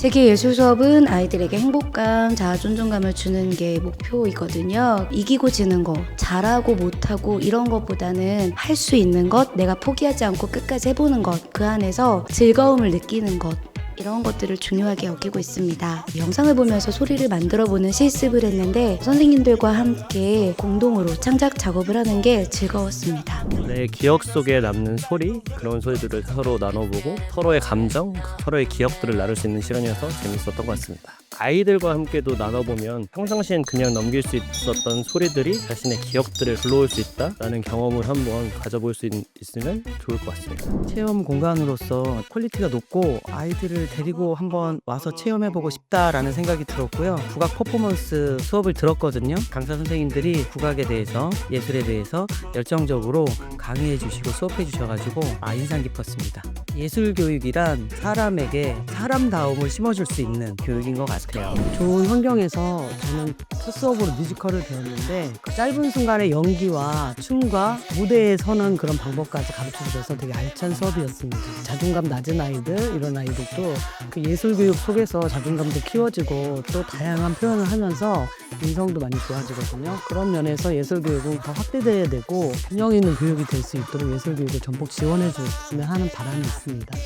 세계 예술 수업은 아이들에게 행복감, 자아 존중감을 주는 게 목표이거든요. 이기고 지는 거, 잘하고 못하고 이런 것보다는 할 수 있는 것, 내가 포기하지 않고 끝까지 해보는 것, 그 안에서 즐거움을 느끼는 것. 이런 것들을 중요하게 여기고 있습니다. 영상을 보면서 소리를 만들어 보는 실습을 했는데 선생님들과 함께 공동으로 창작 작업을 하는 게 즐거웠습니다. 내 기억 속에 남는 소리 그런 소리들을 서로 나눠보고 서로의 감정, 서로의 기억들을 나눌 수 있는 시간이어서 재밌었던 것 같습니다. 아이들과 함께도 나눠보면 평상시엔 그냥 넘길 수 있었던 소리들이 자신의 기억들을 불러올 수 있다라는 경험을 한번 가져볼 수 있, 있으면 좋을 것 같습니다. 체험 공간으로서 퀄리티가 높고 아이들을 데리고 한번 와서 체험해보고 싶다라는 생각이 들었고요. 국악 퍼포먼스 수업을 들었거든요. 강사 선생님들이 국악에 대해서 예술에 대해서 열정적으로 강의해 주시고 수업해 주셔가지고 아 인상 깊었습니다. 예술 교육이란 사람에게 사람다움을 심어줄 수 있는 교육인 것 같아요. 좋은 환경에서 저는 첫 수업으로 뮤지컬을 배웠는데 그 짧은 순간에 연기와 춤과 무대에 서는 그런 방법까지 가르쳐 주셔서 되게 알찬 수업이었습니다. 자존감 낮은 아이들 이런 아이들도 그 예술 교육 속에서 자존감도 키워지고 또 다양한 표현을 하면서 인성도 많이 좋아지거든요. 그런 면에서 예술 교육은 더 확대돼야 되고 균형 있는 교육이 될 수 있도록 예술 교육을 전폭 지원해 줬으면 하는 바람이 있습니다.